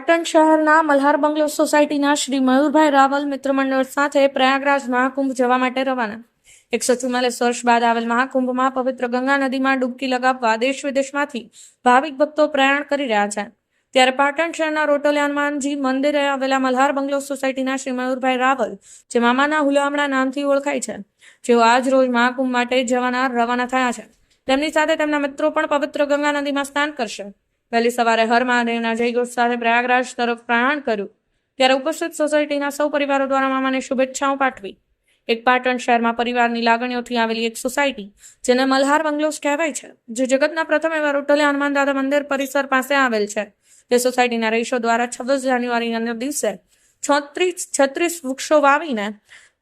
પાટણ શહેરના મલ્હાર બંગલો સોસાયટીના શ્રી મયુરભાઈ રાવલ મિત્ર મંડળ સાથે પ્રયાગરાજ મહાકુંભ જવા માટે રવાના. એકસો ચુમ્માલીસ વર્ષ બાદ આવેલ મહાકુંભમાં પવિત્ર ગંગા નદીમાં ડૂબકી લગાવવા દેશ વિદેશમાંથી ભાવિક ભક્તો પ્રયાણ કરી રહ્યા છે. ત્યારે પાટણ શહેરના રોટલ્યાનમાનજી મંદિરે આવેલા મલ્હાર બંગલો સોસાયટીના શ્રી મયુરભાઈ રાવલ, જે મામાના હુલામણા નામથી ઓળખાય છે, જેઓ આજ રોજ મહાકુંભ માટે જવાના રવાના થયા છે. તેમની સાથે તેમના મિત્રો પણ પવિત્ર ગંગા નદીમાં સ્નાન કરશે. વહેલી સવારે હર મહાદેવના જયઘોષ સાથે પ્રયાગરાજ તરફ પ્રયાણ કર્યું. ત્યારે ઉપસ્થિત સોસાયટીના સૌ પરિવારો દ્વારા મામાને શુભેચ્છાઓ પાઠવી. એક પાટણ શહેરમાં પરિવારની લાગણીઓથી આવેલી એક સોસાયટી, જેને મલ્હાર બંગલોસ કહેવાય છે, જે જગતના પ્રથમ એવા રોટલે હનુમાન દાદા મંદિર પરિસર પાસે આવેલ છે. તે સોસાયટીના રહીશો દ્વારા છવ્વીસ જાન્યુઆરીના દિવસે છત્રીસ છત્રીસ વૃક્ષો વાવીને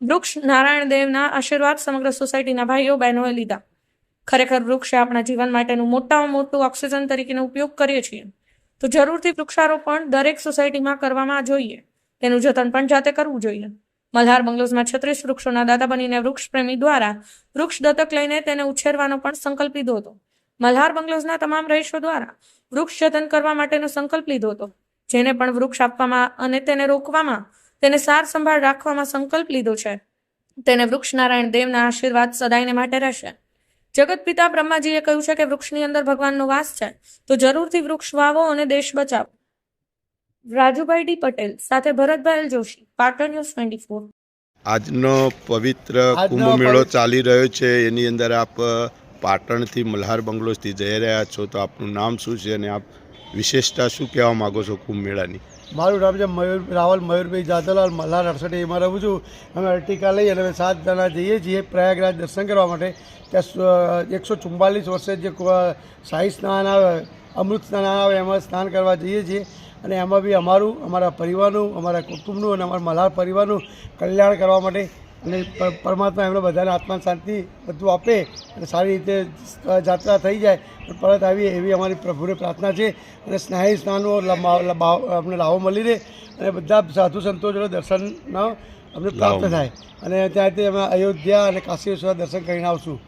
વૃક્ષ નારાયણ દેવના આશીર્વાદ સમગ્ર સોસાયટીના ભાઈઓ બહેનોએ લીધા. ખરેખર વૃક્ષ આપણા જીવન માટેનું મોટામાં મોટું ઓક્સિજન તરીકેનો ઉપયોગ કરીએ છીએ. તો જરૂરથી વૃક્ષારોપણ દરેક સોસાયટીમાં કરવામાં જોઈએ. તેનું જતન પણ જાતે કરવું જોઈએ. મલ્હાર બંગલોઝમાં છત્રીસ વૃક્ષોના દાદા બનીને વૃક્ષ પ્રેમી દ્વારા વૃક્ષ દત્તક લઈને તેને ઉછેરવાનો પણ સંકલ્પ લીધો હતો. મલ્હાર બંગલોઝના તમામ રહીશો દ્વારા વૃક્ષ જતન કરવા માટેનો સંકલ્પ લીધો હતો. જેને પણ વૃક્ષ આપવામાં અને તેને રોકવામાં, તેને સાર સંભાળ રાખવામાં સંકલ્પ લીધો છે. તેને વૃક્ષ નારાયણ દેવના આશીર્વાદ સદાયને માટે રહેશે. જગત પિતા બ્રહ્માજીએ કહ્યું છે કે વૃક્ષની અંદર ભગવાનનો વાસ છે તો જરૂરથી વૃક્ષ વાવો અને દેશ બચાવો. રાજુભાઈ ડી પટેલ સાથે Bharatbhai Joshi Patan news twenty four. આજનો પવિત્ર કુંભ મેળો ચાલી રહ્યો છે. એની અંદર આપ પાટણથી મલ્હાર બંગલોથી જઈ રહ્યા છો તો આપનું નામ શું છે અને આપ વિશેષતા શું કહેવા માગો છો કુંભ મેળાની મારું નામ છે મયુર રાવલ, મયુરભાઈ જાદલાલ મલ્હાર અડસઠે એમાં રહું છું. અમે અર્ટિકા લઈ અને અમે સાત જણા જઈએ છીએ પ્રયાગરાજ દર્શન કરવા માટે. ત્યાં એકસો ચુમ્માલીસ વર્ષે જે શાહી સ્નાન આવે, અમૃત સ્નાન આવે, એમાં સ્નાન કરવા જઈએ છીએ. અને એમાં બી અમારું, અમારા પરિવારનું, અમારા કુટુંબનું અને અમારા મલ્હાર પરિવારનું કલ્યાણ કરવા માટે અને પરમાત્મા એમને બધાને આત્મા શાંતિ બધું આપે અને સારી રીતે જાત્રા થઈ જાય પણ પરત આવીએ એવી અમારી પ્રભુને પ્રાર્થના છે. અને સ્નાયુ સ્નાનનો અમને લાવો મળી રહે અને બધા સાધુ સંતો જોડે દર્શનનો અમને પ્રાપ્ત થાય. અને ત્યાંથી અમે અયોધ્યા અને કાશી વિશ્વનાથ દર્શન કરીને આવશું.